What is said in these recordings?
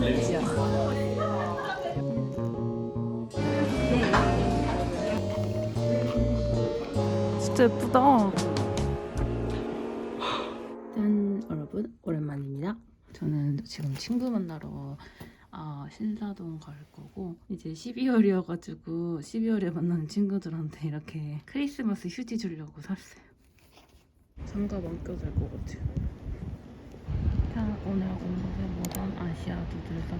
렌즈야. 진짜 예쁘다. 짠 여러분 오랜만입니다. 저는 지금 친구 만나러 아, 신사동 갈 거고 이제 12월이어가지고 12월에 만나는 친구들한테 이렇게 크리스마스 휴지 주려고 샀어요. 장갑 안 껴도 될 것 같아요. 자 오늘 공부해 보던 아시아 두들 사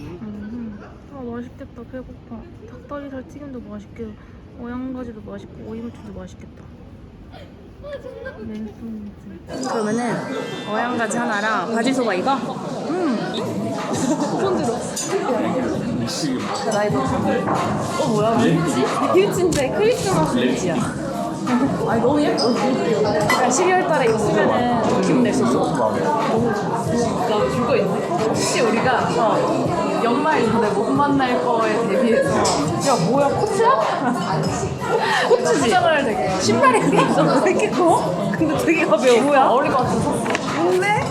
음, 아 맛있겠다. 배고파. 닭다리살 튀김도 맛있게 어양가지도 맛있고 오이무침도 맛있겠다. 맨손이지. 그러면은 어양가지 하나랑 바지소바 이거? 음 손 들어. 나 이거 어 뭐야? 휴지? 휴지인데 크리스마스 휴지야 아니 너무 예뻐 약간 12월 달에 이거 쓰면은 기분 낼 수 있어 나 줄거 있네 혹시 우리가 어, 연말 전에 못 만날 거에 대비해서 야 뭐야 코트야? 코트지? 포장을 되게 신발이 그게 있어? 왜 이렇게 커? 근데 되게 가벼워 뭐야? 어울릴 것 같아서 근데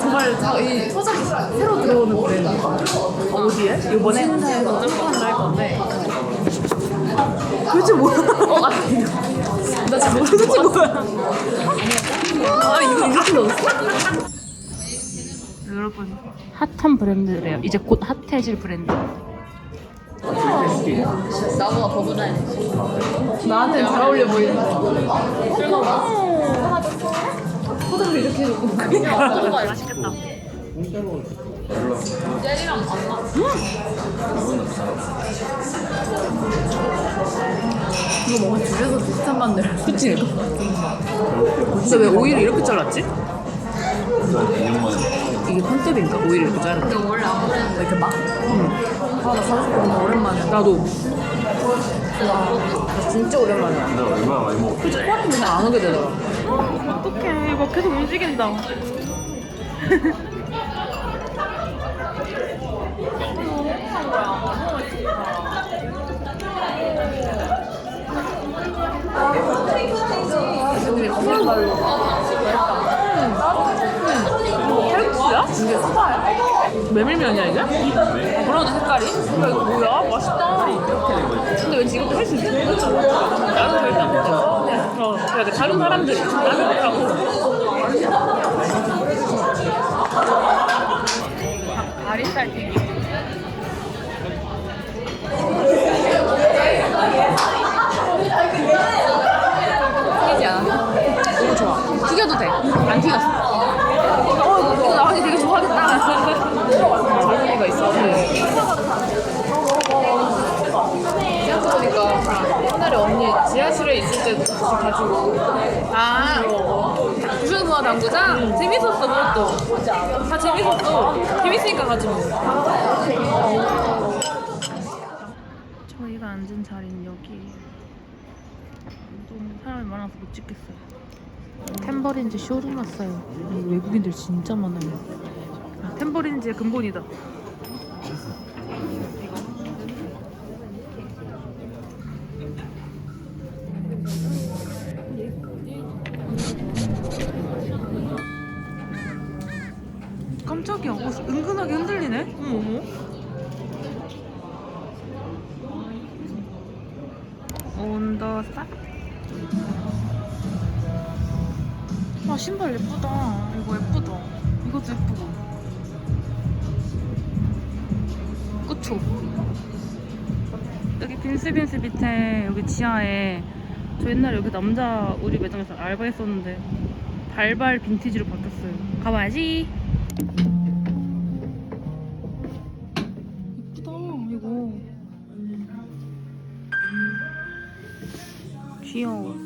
정말 자, 이 소장이 새로 들어오는 브랜드 어디에? 이번에? 신사에서 짬뽕을 할 건데 도대체 뭐야? 어, 아, 나 지금 도대체 뭐야? 아, 이거 이렇게 넣었어? 여러분 핫한 브랜드래요. 이제 곧 핫해질 브랜드. 나보다 더 부자네. 나한테 잘 어울려 보이는데. 포장을 이렇게 해놓고 그냥 맛있겠다. 젤리랑 만나. 이거 뭔가 집에서 비슷한 만들. 그치? 근데 왜 오이를 이렇게 잘랐지? 이게 컨셉인가? 오이를 이렇게 자르는 거. 원래 안 그랬는데. 이렇게 막? 응. 아, 나 사고 싶어. 너무 오랜만이야. 나도. 나 진짜 오랜만이야. 내가 얼마나 많이 먹었어? 그치, 코앞에 그냥 안 오게 되더라. 어떡해 이거 계속 움직인다 근데 그런 말로. 칼국수야? 이게 사과야? 메밀면이야 이게? 브라우드 색깔이? 야 이거 뭐야? 맛있다. 근데 왠지 이것도 할 수 있지? 나는 절대 안 먹어. 어, 다른 사람들이 나는 못하고. 다리살 튀김 튀기지 않아? 너무 좋아. 튀겨도 돼. 안 튀겼어. 어, 이거 나한테 되게 좋아하겠다. 젊은이가 있어. 생각해 보니까 옛날에 언니 지하실에 있을 때도 같이 가지고. 아, 무슨 누나 당구장? 재밌었어, 그것도. 다 재밌었어. 재밌으니까 가지고. 저희가 앉은 자리는 여기예요 너무 사람이 많아서 못 찍겠어요 템버린즈 쇼룸 왔어요. 여기 외국인들 진짜 많아요. 아, 템버린즈의 근본이다 신발 예쁘다. 이거 예쁘다. 이것도 예쁘고 그쵸? 여기 빈스빈스 밑에 여기 지하에 저 옛날에 여기 남자 우리 매장에서 알바했었는데 발발 빈티지로 바뀌었어요. 가봐야지. 예쁘다 이거. 귀여워.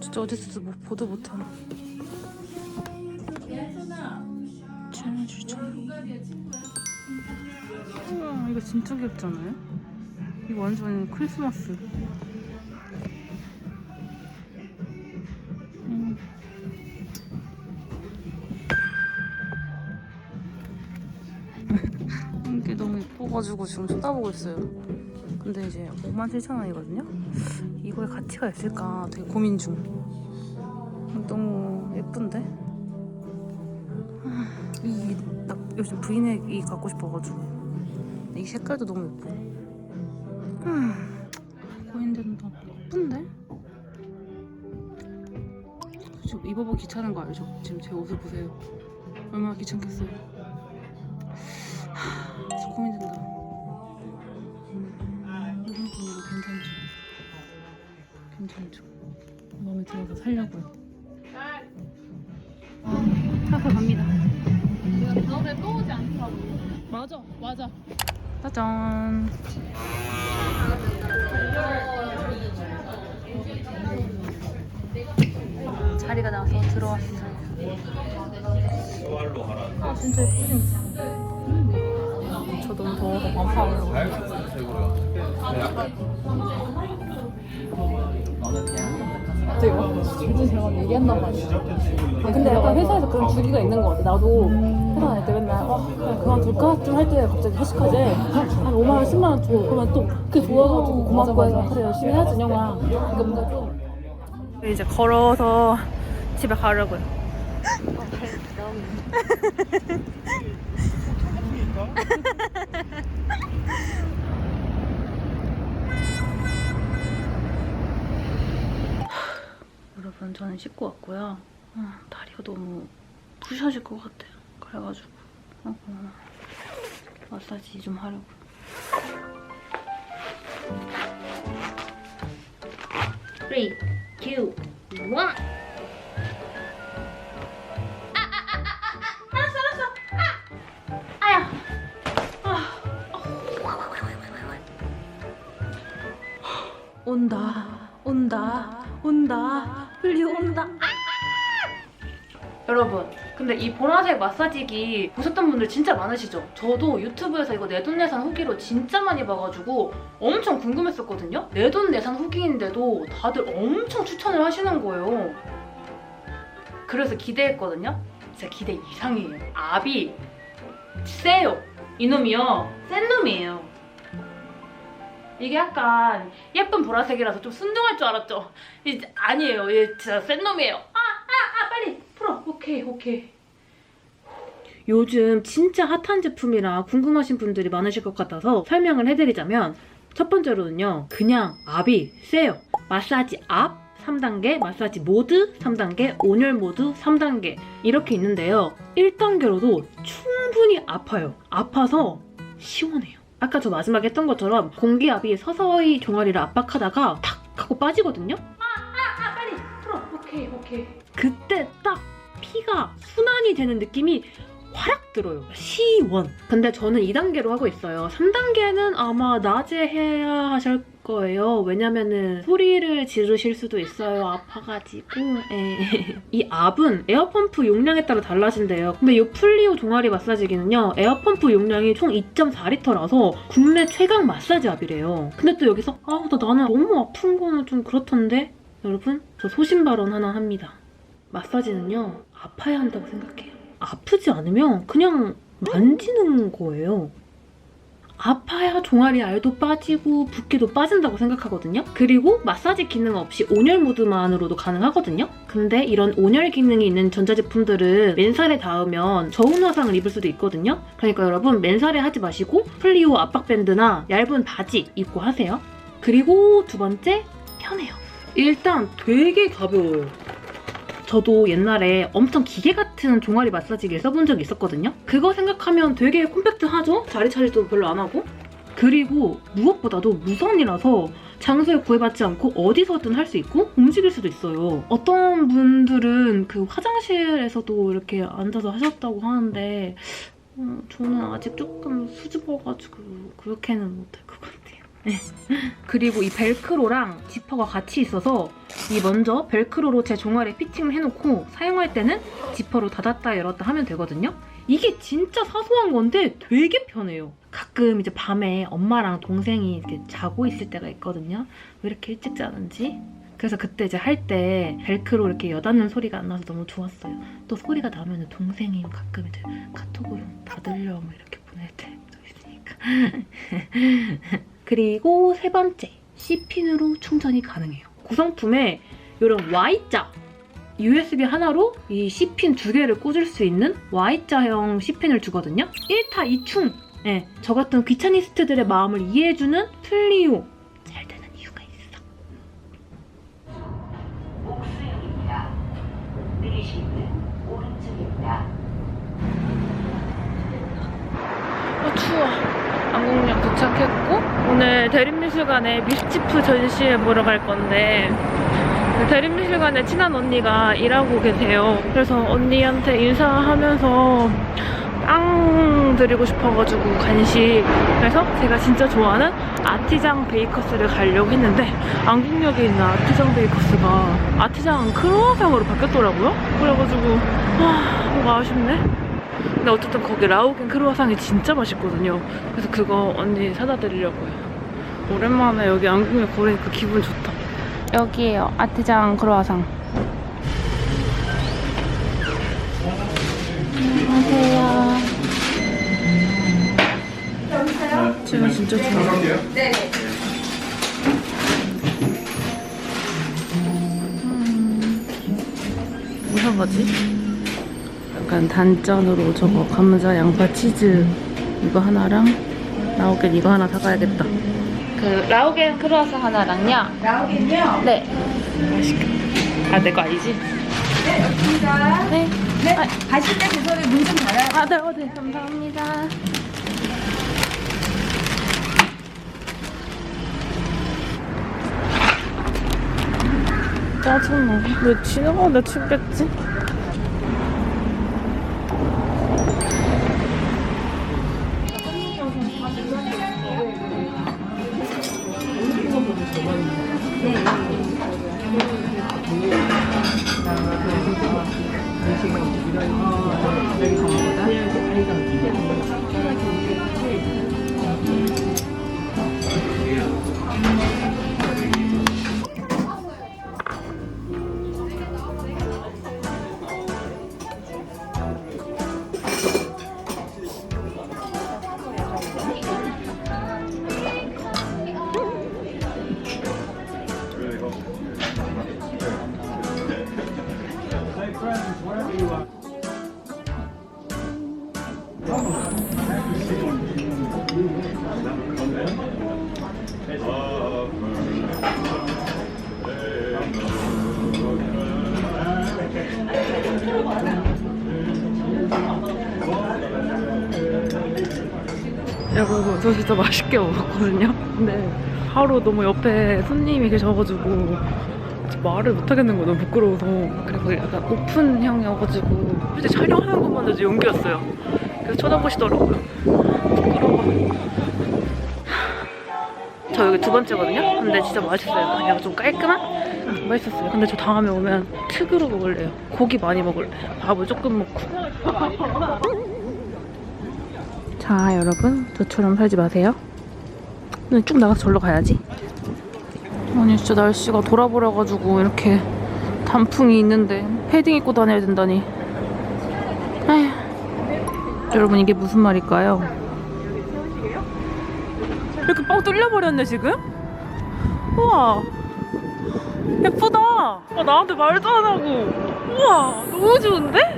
진짜 어디서도 못, 보도 못 우와, 이거 진짜 귀엽잖아요? 이거 완전 크리스마스. 음. 이게 너무 예뻐가지고 지금 쳐다보고 있어요. 근데 이제 57,000원이거든요? 이거에 가치가 있을까 되게 고민 중. 너무 예쁜데? 요즘 브이넥이 갖고 싶어가지고. 이 색깔도 너무 예뻐. 음, 고민된다 예쁜데? 지금 입어보기 귀찮은 거 알죠? 지금 제 옷을 보세요. 얼마나 귀찮겠어요 맞아, 맞아. 짜잔. 자리가 나서 들어왔어요. 아 진짜 예쁘지? 저 너무 더워서 반팔로. 갑자기 막 요즘 제가 얘기한단 말이야. 아, 근데 약간 회사에서 그런 주기가 있는 것 같아. 나도 회사 다닐 때 맨날 어, 그냥 그만둘까? 좀 할 때 갑자기 회식하재. 한 5만 원, 10만 원 줘. 그러면 또 그게 좋아가지고 고맙고 해서 그래 열심히 해야지 영아. 그러니까 뭔가 좀 이제 걸어서 집에 가려고요. 여러분 저는 씻고 왔고요. 아, 다리가 너무 부셔질 것 같아요. 그래가지고 어, 어, 마사지 좀 하려고. Three. 온다, 온다, 온다, 흘리 온다. 아! 여러분, 근데 이 보라색 마사지기 보셨던 분들 진짜 많으시죠? 저도 유튜브에서 이거 내돈내산 후기로 진짜 많이 봐가지고 엄청 궁금했었거든요? 내돈내산 후기인데도 다들 엄청 추천을 하시는 거예요. 그래서 기대했거든요? 진짜 기대 이상이에요. 압이 세요. 이놈이요. 센 놈이에요. 이게 약간 예쁜 보라색이라서 좀 순둥할 줄 알았죠? 이제 아니에요. 얘 진짜 센 놈이에요. 아, 아, 아, 빨리 풀어. 오케이, 오케이. 요즘 진짜 핫한 제품이라 궁금하신 분들이 많으실 것 같아서 설명을 해드리자면 첫 번째로는요. 그냥 압이 세요. 마사지 압 3단계, 마사지 모드 3단계, 온열 모드 3단계 이렇게 있는데요. 1단계로도 충분히 아파요. 아파서 시원해요. 아까 저 마지막에 했던 것처럼 공기압이 서서히 종아리를 압박하다가 탁 하고 빠지거든요. 아, 아, 아, 빨리 풀어. 오케이, 오케이. 그때 딱 피가 순환이 되는 느낌이 화락 들어요. 시원. 근데 저는 2단계로 하고 있어요. 3단계는 아마 낮에 해야 하실 거예요. 왜냐면은 소리를 지르실 수도 있어요. 아파가지고. 에. 이 압은 에어펌프 용량에 따라 달라진대요. 근데 이 플리오 종아리 마사지기는요. 에어펌프 용량이 총 2.4리터라서 국내 최강 마사지 압이래요. 근데 또 여기서 아, 나 나는 너무 아픈 거는 좀 그렇던데? 여러분, 저 소신 발언 하나 합니다. 마사지는요. 아파야 한다고 생각해요. 아프지 않으면 그냥 만지는 거예요. 아파야 종아리 알도 빠지고 붓기도 빠진다고 생각하거든요. 그리고 마사지 기능 없이 온열 모드만으로도 가능하거든요. 근데 이런 온열 기능이 있는 전자제품들은 맨살에 닿으면 저온 화상을 입을 수도 있거든요. 그러니까 여러분 맨살에 하지 마시고 플리오 압박밴드나 얇은 바지 입고 하세요. 그리고 두 번째 편해요. 일단 되게 가벼워요. 저도 옛날에 엄청 기계 같은 종아리 마사지기를 써본 적이 있었거든요. 그거 생각하면 되게 콤팩트하죠? 자리 차지도 별로 안 하고. 그리고 무엇보다도 무선이라서 장소에 구애받지 않고 어디서든 할 수 있고 움직일 수도 있어요. 어떤 분들은 그 화장실에서도 이렇게 앉아서 하셨다고 하는데 어, 저는 아직 조금 수줍어가지고 그렇게는 같아요. 네. 그리고 이 벨크로랑 지퍼가 같이 있어서 이 먼저 벨크로로 제 종아리에 피팅을 해놓고 사용할 때는 지퍼로 닫았다 열었다 하면 되거든요. 이게 진짜 사소한 건데 되게 편해요. 가끔 이제 밤에 엄마랑 동생이 이렇게 자고 있을 때가 있거든요. 왜 이렇게 일찍 자는지. 그래서 그때 이제 할 때 벨크로 이렇게 여닫는 소리가 안 나서 너무 좋았어요. 또 소리가 나면 동생이 가끔 이제 카톡으로 닫으려 뭐 이렇게 보낼 때도 있으니까. 그리고 세 번째, C핀으로 충전이 가능해요. 구성품에 이런 Y자 USB 하나로 이 C핀 두 개를 꽂을 수 있는 Y자형 C핀을 주거든요. 1타 2충! 네, 저 같은 귀차니스트들의 마음을 이해해주는 플리오. 잘 되는 이유가 있어. 옥수역입니다. 내리시는 오른쪽입니다. 어, 추워. 안국역 도착했고 오늘 대림미술관에 미스치프 전시회 보러 갈 건데 대림미술관에 친한 언니가 일하고 계세요. 그래서 언니한테 인사하면서 빵 드리고 싶어가지고 간식 그래서 제가 진짜 좋아하는 아티장 베이커스를 가려고 했는데 안국역에 있는 아티장 베이커스가 아티장 크로아상으로 바뀌었더라고요. 그래가지고 아 뭔가 아쉽네. 근데 어쨌든 거기 라우겐 크루아상이 진짜 맛있거든요. 그래서 그거 언니 사다 드리려고요. 오랜만에 여기 안국에 걸으니까 기분 좋다. 여기에요. 아티장 크루아상. 안녕하세요. 제가 진짜 좋아해요. 음. 무슨 거지? 약간 단짠으로 저거 감자, 양파, 치즈 이거 하나랑 라오겐 이거 하나 사가야겠다. 그 라오겐 크루아상 하나랑요. 라오겐요? 네. 맛있겠다. 아, 내 거 아니지? 네, 여기입니다. 네. 네. 아, 가실 때 죄송해요. 문좀 닫아요. 아, 네, 어, 네. 감사합니다. 짜증나. 왜 지나가는데 춥겠지? 여러분, 저 진짜 맛있게 먹었거든요. 근데 하루 너무 옆에 손님이 계셔가지고 말을 못하겠는 거 너무 부끄러워서 그리고 약간 오픈형이어가지고 솔직히 촬영하는 것만 해도 연기였어요. 그래서 쳐다보시더라고요. 부끄러워. 저 여기 두 번째거든요. 근데 진짜 맛있어요. 그냥 좀 깔끔한? 맛있었어요. 근데 저 다음에 오면 특으로 먹을래요. 고기 많이 먹을래요. 밥을 조금 먹고. 자, 여러분. 저처럼 살지 마세요. 오늘 쭉 나가서 절로 가야지. 아니, 진짜 날씨가 돌아버려가지고 이렇게 단풍이 있는데 패딩 입고 다녀야 된다니. 에휴. 여러분, 이게 무슨 말일까요? 이렇게 뻥 뚫려버렸네, 지금? 우와. 예쁘다. 아, 나한테 말도 안 하고. 우와, 너무 좋은데?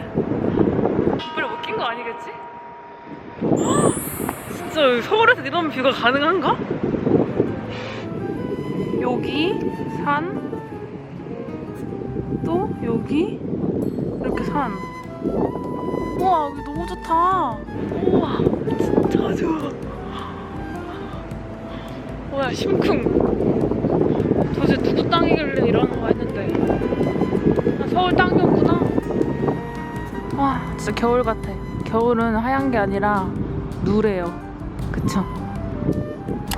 진짜 서울에서 이런 뷰가 가능한가? 여기 산, 또 여기 이렇게 산. 우와 여기 너무 좋다. 우와 진짜 좋아. 뭐야 심쿵. 도대체 누구 땅이길래 이러는 거 했는데 아, 서울 땅이었구나. 와 진짜 겨울 같아. 겨울은 하얀 게 아니라 누래요. 그쵸?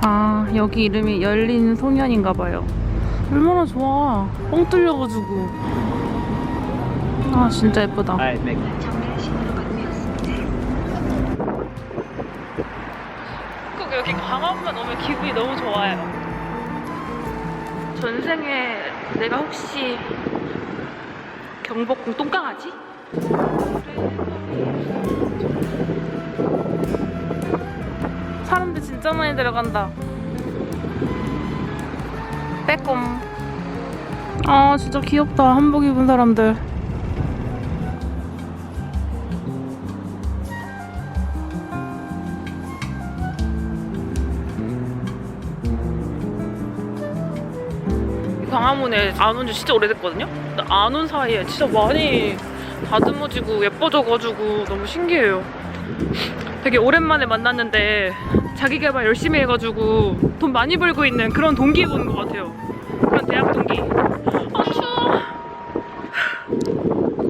아 여기 이름이 열린 송년인가 봐요. 얼마나 좋아. 뻥 뚫려가지고. 아 진짜 예쁘다. 꼭 여기 강화만 오면 기분이 너무 좋아요. 전생에 내가 혹시 경복궁 똥강아지? 사람들 진짜 많이 들어간다. 빼꼼. 아, 진짜 귀엽다. 한복 입은 사람들. 광화문에 안 온 지 진짜 오래됐거든요? 안 온 사이에 진짜 많이 다듬어지고 예뻐져가지고 너무 신기해요. 되게 오랜만에 만났는데 자기 개발 열심히 해가지고 돈 많이 벌고 있는 그런 동기 보는 것 같아요. 그런 대학 동기. 아 추워.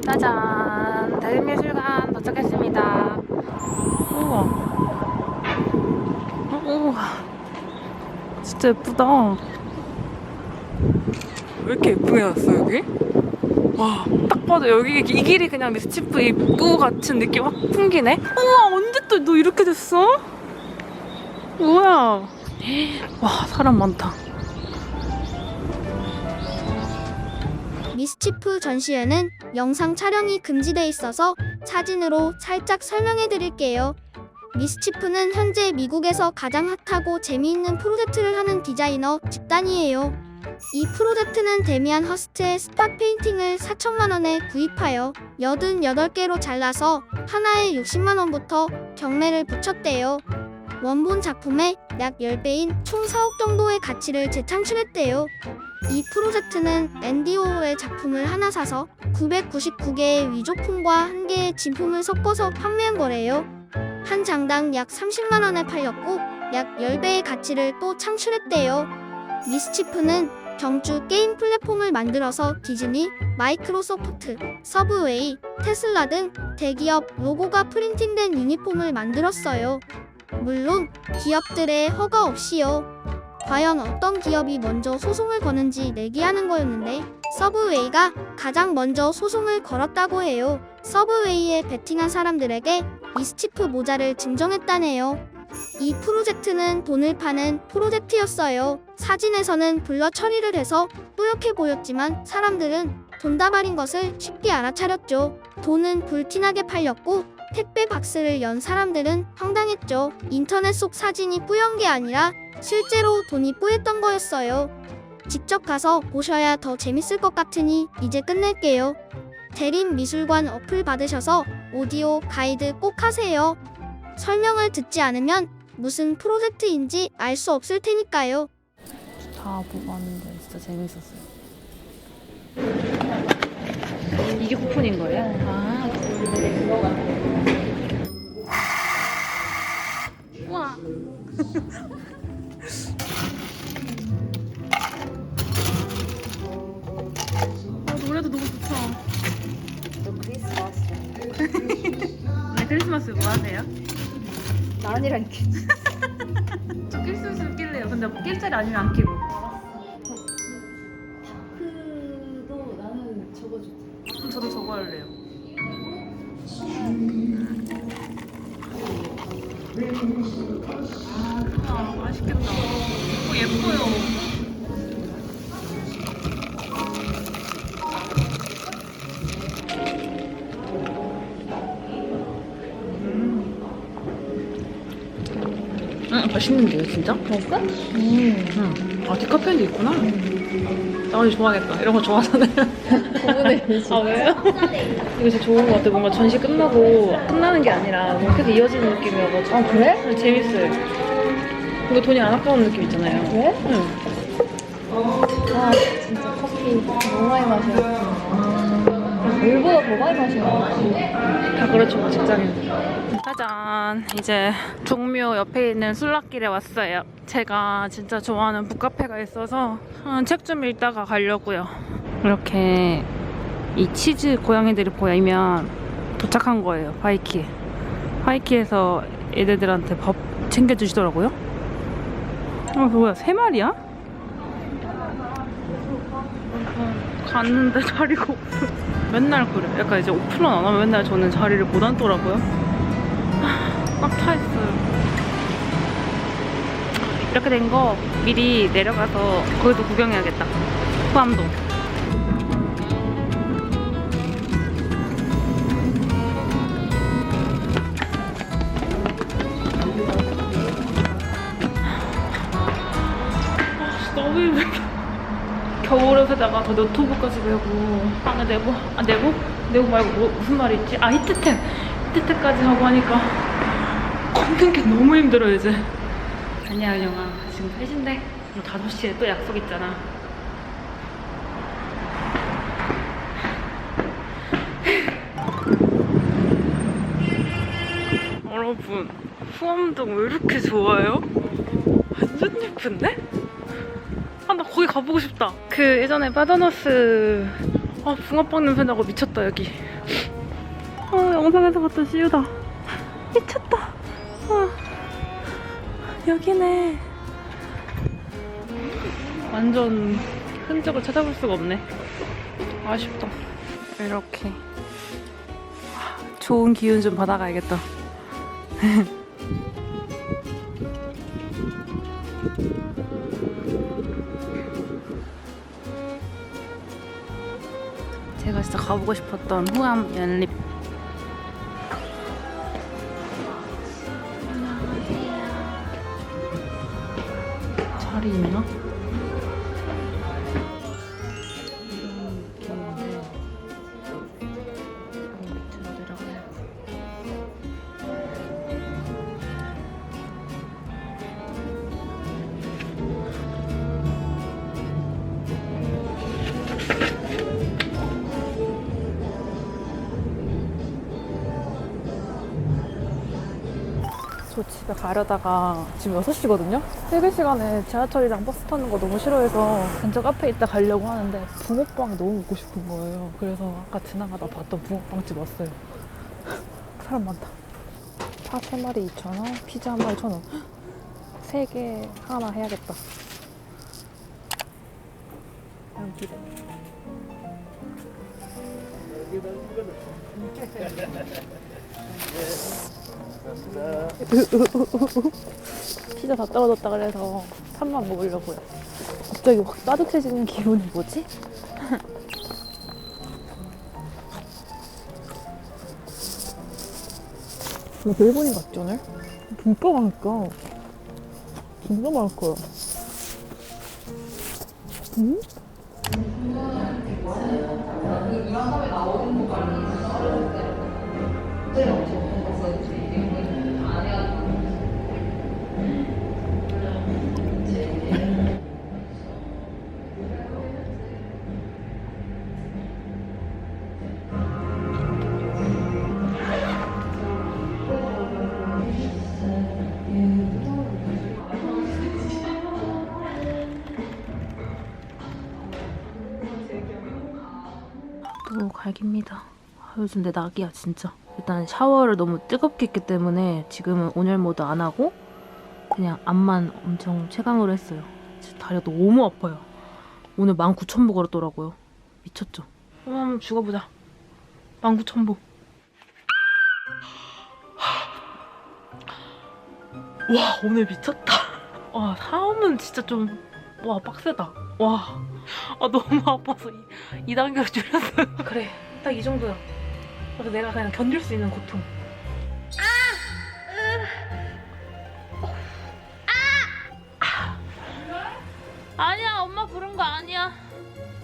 짜잔 대림미술관 도착했습니다. 우와. 어, 우와. 진짜 예쁘다. 왜 이렇게 예쁘게 해놨어 여기? 와, 딱 봐도 여기 이 길이 그냥 미스치프 입구 같은 느낌 확 풍기네. 우와, 언제 또 너 이렇게 됐어? 뭐야? 와, 사람 많다. 미스치프 전시회는 영상 촬영이 금지돼 있어서 사진으로 살짝 설명해 드릴게요. 미스치프는 현재 미국에서 가장 핫하고 재미있는 프로젝트를 하는 디자이너 집단이에요. 이 프로젝트는 데미안 허스트의 스팟 페인팅을 4천만 원에 구입하여 88개로 잘라서 하나에 60만 원부터 경매를 붙였대요. 원본 작품의 약 10배인 총 4억 정도의 가치를 재창출했대요. 이 프로젝트는 앤디오의 작품을 하나 사서 999개의 위조품과 1개의 진품을 섞어서 판매한 거래요. 한 장당 약 30만 원에 팔렸고 약 10배의 가치를 또 창출했대요. 미스치프는 경주 게임 플랫폼을 만들어서 디즈니, 마이크로소프트, 서브웨이, 테슬라 등 대기업 로고가 프린팅된 유니폼을 만들었어요. 물론 기업들의 허가 없이요. 과연 어떤 기업이 먼저 소송을 거는지 내기하는 거였는데 서브웨이가 가장 먼저 소송을 걸었다고 해요. 서브웨이에 베팅한 사람들에게 미스치프 모자를 증정했다네요. 이 프로젝트는 돈을 파는 프로젝트였어요. 사진에서는 블러 처리를 해서 뿌옇게 보였지만 사람들은 돈다발인 것을 쉽게 알아차렸죠. 돈은 불티나게 팔렸고 택배 박스를 연 사람들은 황당했죠. 인터넷 속 사진이 뿌연 게 아니라 실제로 돈이 뿌였던 거였어요. 직접 가서 보셔야 더 재밌을 것 같으니 이제 끝낼게요. 대림 미술관 어플 받으셔서 오디오 가이드 꼭 하세요. 설명을 듣지 않으면 무슨 프로젝트인지 알 수 없을 테니까요. 다 보고 왔는데 진짜 재밌었어요. 이게 쿠폰인 거예요? 아. 우와. 아, 노래도 너무 좋다. 크리스마스. 네, 크리스마스 뭐 하세요? 나은이랑 이렇게. 저 낄수 낄래요. 근데 낄 자리 아니면 안 끼고. 크도 나는 적어줘. 그럼 저도 저거 할래요. 아, 맛있겠다. 어, 예뻐요. 응, 맛있는데요, 진짜? 먹을까? 응. 아, 디카페인도 있구나. 나 언니 좋아하겠다. 이런 거 좋아하잖아요. 아, 왜요? 이거 진짜 좋은 것 같아. 뭔가 전시 끝나고, 끝나는 게 아니라 뭔가 계속 이어지는 느낌이어가지고. 아, 그래? 재밌어요. 뭔가 돈이 안 아까운 느낌 있잖아요. 그래? 응. 아 진짜 커피 너무 많이 마셔. 물보다 더 많이 마셔. 다 그렇죠, 뭐 직장인. 짜잔. 이제 종묘 옆에 있는 술락길에 왔어요. 제가 진짜 좋아하는 북카페가 있어서 음, 책좀 읽다가 가려고요. 이렇게 이 치즈 고양이들이 보이면 도착한 거예요. 바이키. 바이키에서 얘네들한테 밥 챙겨주시더라고요. 어, 뭐야, 세 마리야? 갔는데 자리가 없어. 맨날 그래. 약간 이제 오픈런 안 하면 맨날 저는 자리를 못 앉더라고요. 꽉 차 있어요. 이렇게 된 거 미리 내려가서 거기도 구경해야겠다. 후암동. 아, 너무 힘들게. 겨울옷에다가 더 노트북까지 메고 방에 내고 아 내고 내고 말고 뭐, 무슨 말이 있지 아 히트템 히트템까지 하고 하니까 걷는 게 너무 힘들어 이제. 아니야 영아. 지금 3시인데? 그리 5시에 또 약속 있잖아. 여러분 후암동 왜 이렇게 좋아요? 완전 예쁜데? 아 나 거기 가보고 싶다. 그 예전에 바다너스 아 붕어빵 냄새 나고 미쳤다 여기. 아 영상에서 봤던 씨유다. 미쳤다. 아, 여기네 완전 흔적을 찾아볼 수가 없네 아쉽다 이렇게 좋은 기운 좀 받아가야겠다. 제가 진짜 가보고 싶었던 후암 연립. 저 집에 가려다가 지금 6시거든요? 퇴근 시간에 지하철이랑 버스 타는 거 너무 싫어해서 근처 카페 있다 가려고 하는데 붕어빵이 너무 먹고 싶은 거예요. 그래서 아까 지나가다 봤던 붕어빵집 왔어요. 사람 많다. 파 3마리 2,000원, 피자 한 마리 1,000원. 3개 하나 해야겠다. 여기래. 피자 다 떨어졌다 그래서 3만 먹으려고요. 갑자기 확 따뜻해지는 기분이 뭐지? 나 일본인 같지 오늘? 진짜 맛있다. 진짜 맛있어요. 음? 또 요즘 내 낙이야 진짜. 일단 샤워를 너무 뜨겁게 했기 때문에 지금은 온열 모드 안 하고 그냥 앞만 엄청 채광으로 했어요. 다리가 너무 아파요. 오늘 19,000보 걸었더라고요. 미쳤죠? 한번 죽어보자. 19,000보. 와 오늘 미쳤다. 와 사업은 진짜 좀 와 빡세다. 와 아, 너무 아파서 이, 2단계로 줄였어요. 그래, 딱 이 정도야. 그래서 내가 그냥 견딜 수 있는 고통. 아! 니야 엄마 부른 거 아니야.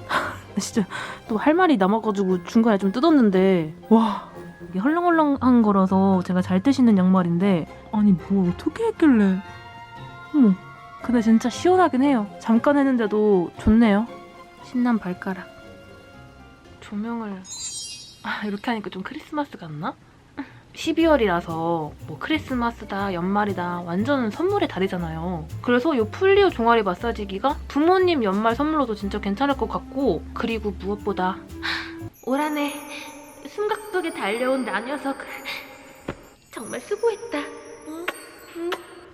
진짜 또 할 말이 남아가지고 중간에 좀 뜯었는데 와 이게 헐렁헐렁한 거라서 제가 잘 때 신는 양말인데 아니 뭘 어떻게 했길래 어머 근데 진짜 시원하긴 해요 잠깐 했는데도 좋네요 신난 발가락. 조명을 아, 이렇게 하니까 좀 크리스마스 같나? 12월이라서 뭐 크리스마스다, 연말이다 완전 선물의 달이잖아요. 그래서 이 풀리오 종아리 마사지기가 부모님 연말 선물로도 진짜 괜찮을 것 같고 그리고 무엇보다 올 한해 숨가쁘게 달려온 나 녀석 정말 수고했다.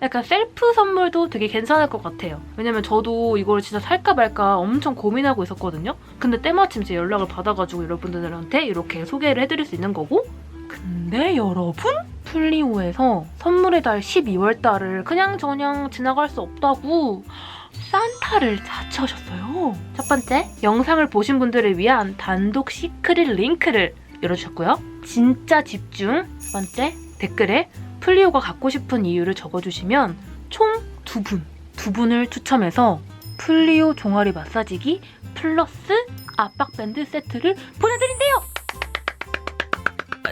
약간 셀프 선물도 되게 괜찮을 것 같아요. 왜냐면 저도 이걸 진짜 살까 말까 엄청 고민하고 있었거든요. 근데 때마침 제 연락을 받아가지고 여러분들한테 이렇게 소개를 해드릴 수 있는 거고. 근데 여러분? 플리오에서 선물의 달 12월 달을 그냥저냥 지나갈 수 없다고 산타를 자처하셨어요. 첫 번째, 영상을 보신 분들을 위한 단독 시크릿 링크를 열어주셨고요. 진짜 집중. 두 번째, 댓글에 플리오가 갖고 싶은 이유를 적어주시면 총 두 분, 두 분을 추첨해서 플리오 종아리 마사지기 플러스 압박밴드 세트를 보내드린대요!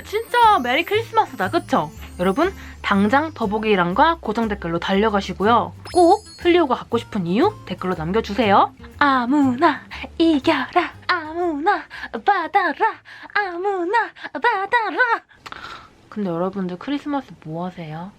진짜 메리 크리스마스다, 그쵸? 여러분, 당장 더보기란과 고정 댓글로 달려가시고요. 꼭 플리오가 갖고 싶은 이유 댓글로 남겨주세요. 아무나 이겨라, 아무나 받아라, 아무나 받아라. 근데 여러분들 크리스마스 뭐 하세요?